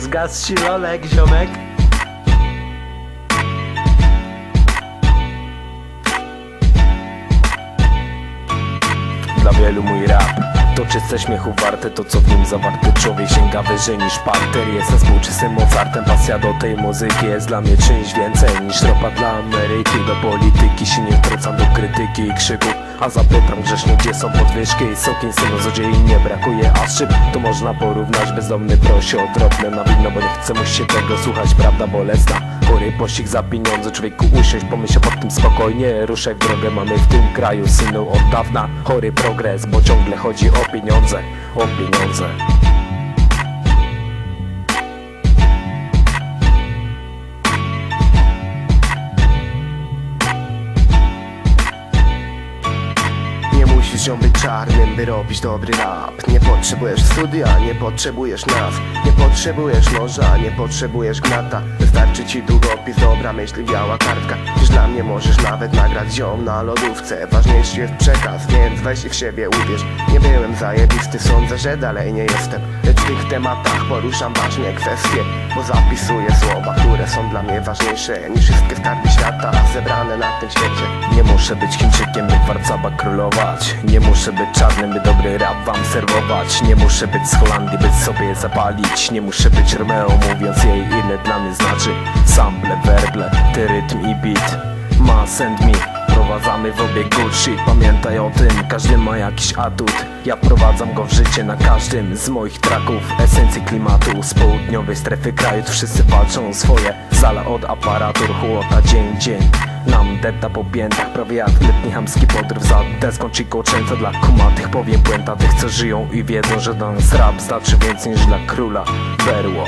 Zgas ci lolek, ziomek? Dla wielu mój rap to czyste śmiechu warte To co w nim zawarte. Człowiek sięga wyżej niż parter Jestem współczystym Mozartem. Pasja do tej muzyki jest dla mnie czymś więcej Niż ropa dla Ameryki. Do polityki się nie wtrącam do krytyki i krzyku A zapytam grzecznie gdzie są podwyżki? I sokin synu złodziei nie brakuje A z czym to można porównać? Bezdomny prosi o drobne na wino Bo nie chce mu się tego słuchać Prawda bolesna Chory pościg za pieniądze Człowieku usiąść pomyśl pod tym spokojnie. Ruszaj w drogę mamy w tym kraju Synu od dawna chory progres Bo ciągle chodzi o pieniądze O pieniądze musisz być czarnym, by robić dobry rap. Nie potrzebujesz studia, nie potrzebujesz nas Nie potrzebujesz noża, nie potrzebujesz gnata. Wystarczy ci długopis, dobra myśl biała kartka. Dziś dla mnie możesz nawet nagrać ziom na lodówce. Ważniejszy jest przekaz, więc weź i w siebie uwierz Nie byłem zajebisty, sądzę, że dalej nie jestem. Lecz w tych tematach poruszam ważne kwestie Bo zapisuję słowa, które są dla mnie ważniejsze Niż wszystkie skarby świata. Zebrane na tym świecie. Nie muszę być Chińczykiem, by Warcaба królować Nie muszę być czarnym, by dobry rap wam serwować. Nie muszę być z Holandii, by sobie zapalić. Nie muszę być Romeo, mówiąc jej ile dla mnie znaczy. Sample, werble, ty rytm i beat. Ma send me. Prowadzamy w obieg good shit Pamiętaj o tym, każdy ma jakiś atut. Ja prowadzam go w życie na każdym z moich traków. Esencji klimatu z południowej strefy kraju. Wszyscy walczą o swoje. Zala od aparatur, chłota dzień dzień Nam depta po piętach, prawie jak letni chamski podryw Za deską czy kołczęca dla kumatych Powiem puenta tych co żyją i wiedzą, że dla nas rap Znaczy więcej niż dla króla. Berło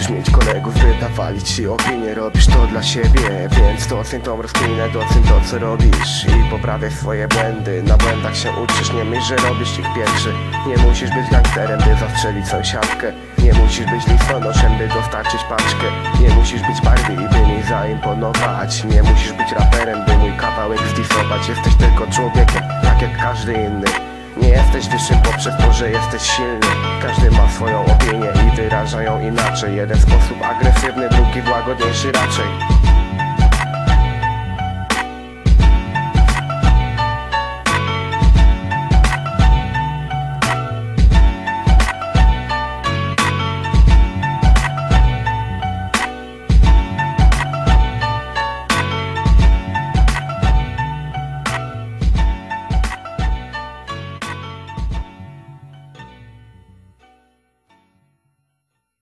musisz mieć kolegów, by dawali ci opinię Robisz to dla siebie, więc doceń tą rozkminę Doceń to co robisz. I poprawiaj swoje błędy Na błędach się uczysz, nie myśl, że robisz ich pierwszy. Nie musisz być gangsterem, by zastrzelić sąsiadkę. Nie musisz być listonoszem, by dostarczyć paczkę. Nie musisz być Barbie, by mi zaimponować. Nie musisz być raperem, by mój kawałek zdisować. Jesteś tylko człowiekiem, tak jak każdy inny. Nie jesteś wyższym poprzez to, że jesteś silny. Każdy ma swoją opinię i wyraża ją inaczej. Jeden sposób agresywny, drugi łagodniejszy raczej